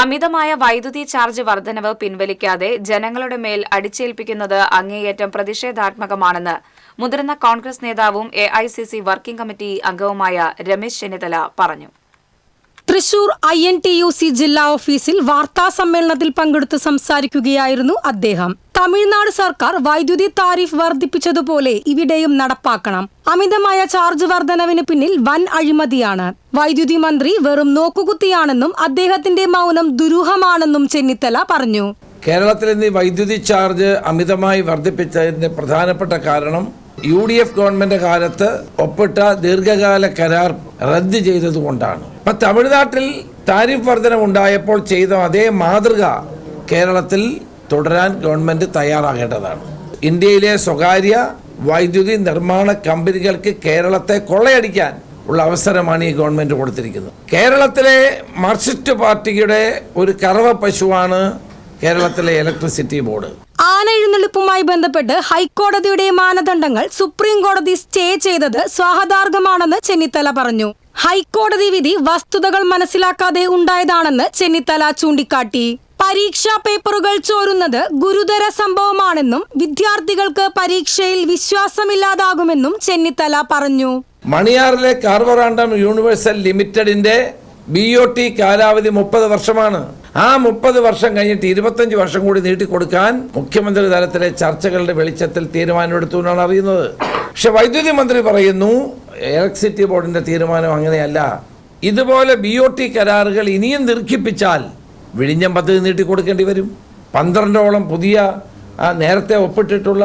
അമിതമായ വൈദ്യുതി ചാർജ് വർധനവ് പിൻവലിക്കാതെ ജനങ്ങളുടെ മേൽ അടിച്ചേൽപ്പിക്കുന്നത് അങ്ങേയറ്റം പ്രതിഷേധാത്മകമാണെന്ന് മുതിർന്ന കോൺഗ്രസ് നേതാവും എ വർക്കിംഗ് കമ്മിറ്റി അംഗവുമായ രമേശ് ചെന്നിത്തല പറഞ്ഞു. Thrissur I N T U C ജില്ലാ ഓഫീസിൽ വാർത്താ സമ്മേളനത്തിൽ പങ്കെടുത്ത് സംസാരിക്കുകയായിരുന്നു അദ്ദേഹം. തമിഴ്നാട് സർക്കാർ വൈദ്യുതി താരിഫ് വർദ്ധിപ്പിച്ചതുപോലെ ഇവിടെയും നടപ്പാക്കണം. അമിതമായ ചാർജ് വർധനവിന് പിന്നിൽ വൻ അഴിമതിയാണ്. വൈദ്യുതി മന്ത്രി വെറും നോക്കുകുത്തിയാണെന്നും അദ്ദേഹത്തിന്റെ മൗനം ദുരൂഹമാണെന്നും ചെന്നിത്തല പറഞ്ഞു. കേരളത്തിൽ ഇന്ന് വൈദ്യുതി ചാർജ് അമിതമായി വർദ്ധിപ്പിച്ചതിന്റെ പ്രധാനപ്പെട്ട കാരണം യു ഡി എഫ് ഗവൺമെന്റ് കാലത്ത് ഒപ്പിട്ട ദീർഘകാല കരാർ റദ്ദ് ചെയ്തതുകൊണ്ടാണ് ഇപ്പൊ തമിഴ്നാട്ടിൽ താരിഫ് വർധനം ഉണ്ടായപ്പോൾ ചെയ്ത അതേ മാതൃക കേരളത്തിൽ തുടരാൻ ഗവൺമെന്റ് തയ്യാറാകേണ്ടതാണ്. ഇന്ത്യയിലെ സ്വകാര്യ വൈദ്യുതി നിർമ്മാണ കമ്പനികൾക്ക് കേരളത്തെ കൊള്ളയടിക്കാൻ ഉള്ള അവസരമാണ് ഈ ഗവൺമെന്റ് കൊടുത്തിരിക്കുന്നത്. കേരളത്തിലെ മാർക്സിസ്റ്റ് പാർട്ടിയുടെ ഒരു കറവ പശുവാണ് കേരളത്തിലെ ഇലക്ട്രിസിറ്റി ബോർഡ് ആനെഴുന്നള്ളിപ്പുമായി ബന്ധപ്പെട്ട് ഹൈക്കോടതിയുടെ മാനദണ്ഡങ്ങൾ സുപ്രീം കോടതി സ്റ്റേ ചെയ്തത് സ്വാഗതാർഹമാണെന്ന് ചെന്നിത്തല പറഞ്ഞു. ഹൈക്കോടതി വിധി വസ്തുതകൾ മനസ്സിലാക്കാതെ ഉണ്ടായതാണെന്ന് ചെന്നിത്തല ചൂണ്ടിക്കാട്ടി. പരീക്ഷാ പേപ്പറുകൾ ചോരുന്നത് ഗുരുതര സംഭവമാണെന്നും വിദ്യാർത്ഥികൾക്ക് പരീക്ഷയിൽ വിശ്വാസമില്ലാതാകുമെന്നും ചെന്നിത്തല പറഞ്ഞു. മണിയാറിലെ കാർവറാണ്ടം യൂണിവേഴ്സൽ ലിമിറ്റഡിന്റെ ബി ഒ ടി കാലാവധി മുപ്പത് വർഷമാണ്. ആ മുപ്പത് വർഷം കഴിഞ്ഞിട്ട് ഇരുപത്തഞ്ച് വർഷം കൂടി നീട്ടിക്കൊടുക്കാൻ മുഖ്യമന്ത്രി തലത്തിലെ ചർച്ചകളുടെ വെളിച്ചത്തിൽ തീരുമാനമെടുത്തു എന്നാണ് അറിയുന്നത്. പക്ഷെ വൈദ്യുതി മന്ത്രി പറയുന്നു ഇലക്ട്രിസിറ്റി ബോർഡിന്റെ തീരുമാനം അങ്ങനെയല്ല. ഇതുപോലെ ബി ഒ ടി കരാറുകൾ ഇനിയും ദീർഘിപ്പിച്ചാൽ വിഴിഞ്ഞം പദ്ധതി നീട്ടിക്കൊടുക്കേണ്ടി വരും. പന്ത്രണ്ടോളം പുതിയ നേരത്തെ ഒപ്പിട്ടിട്ടുള്ള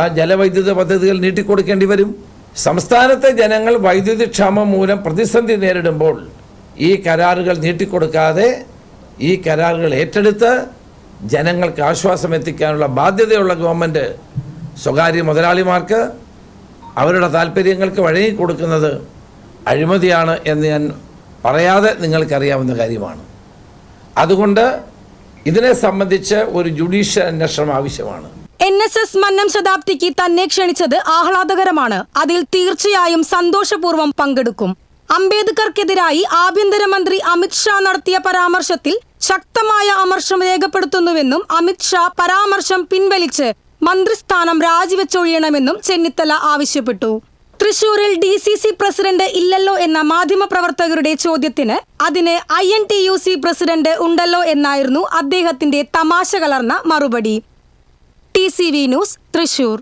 ആ ജലവൈദ്യുത പദ്ധതികൾ നീട്ടിക്കൊടുക്കേണ്ടി വരും. സംസ്ഥാനത്തെ ജനങ്ങൾ വൈദ്യുതി ക്ഷാമം മൂലം പ്രതിസന്ധി നേരിടുമ്പോൾ ഈ കരാറുകൾ നീട്ടിക്കൊടുക്കാതെ ഈ കരാറുകൾ ഏറ്റെടുത്ത് ജനങ്ങൾക്ക് ആശ്വാസം എത്തിക്കാനുള്ള ബാധ്യതയുള്ള ഗവൺമെന്റ് സ്വകാര്യ മുതലാളിമാർക്ക് അവരുടെ താല്പര്യങ്ങൾക്ക് വഴങ്ങി കൊടുക്കുന്നത് അഴിമതിയാണ് എന്ന് ഞാൻ പറയാതെ നിങ്ങൾക്കറിയാവുന്ന കാര്യമാണ്. അതുകൊണ്ട് ഇതിനെ സംബന്ധിച്ച് ഒരു ജുഡീഷ്യൽ അന്വേഷണം ആവശ്യമാണ്. എൻ എസ് എസ് മന്നം ശതാബ്ദിക്ക് തന്നെ ക്ഷണിച്ചത് ആഹ്ലാദകരമാണ്. അതിൽ തീർച്ചയായും സന്തോഷപൂർവം പങ്കെടുക്കും. അംബേദ്കർക്കെതിരായി ആഭ്യന്തരമന്ത്രി അമിത്ഷാ നടത്തിയ പരാമർശത്തിൽ ശക്തമായ അമർഷം രേഖപ്പെടുത്തുന്നുവെന്നും അമിത്ഷാ പരാമർശം പിൻവലിച്ച് മന്ത്രിസ്ഥാനം രാജിവെച്ചൊഴിയണമെന്നും ചെന്നിത്തല ആവശ്യപ്പെട്ടു. തൃശൂരിൽ ഡി സി സി പ്രസിഡന്റ് ഇല്ലല്ലോ എന്ന മാധ്യമപ്രവർത്തകരുടെ ചോദ്യത്തിന് അതിന് I N T U C president ഉണ്ടല്ലോ എന്നായിരുന്നു അദ്ദേഹത്തിന്റെ തമാശ കലർന്ന മറുപടി. T C V news Thrissur.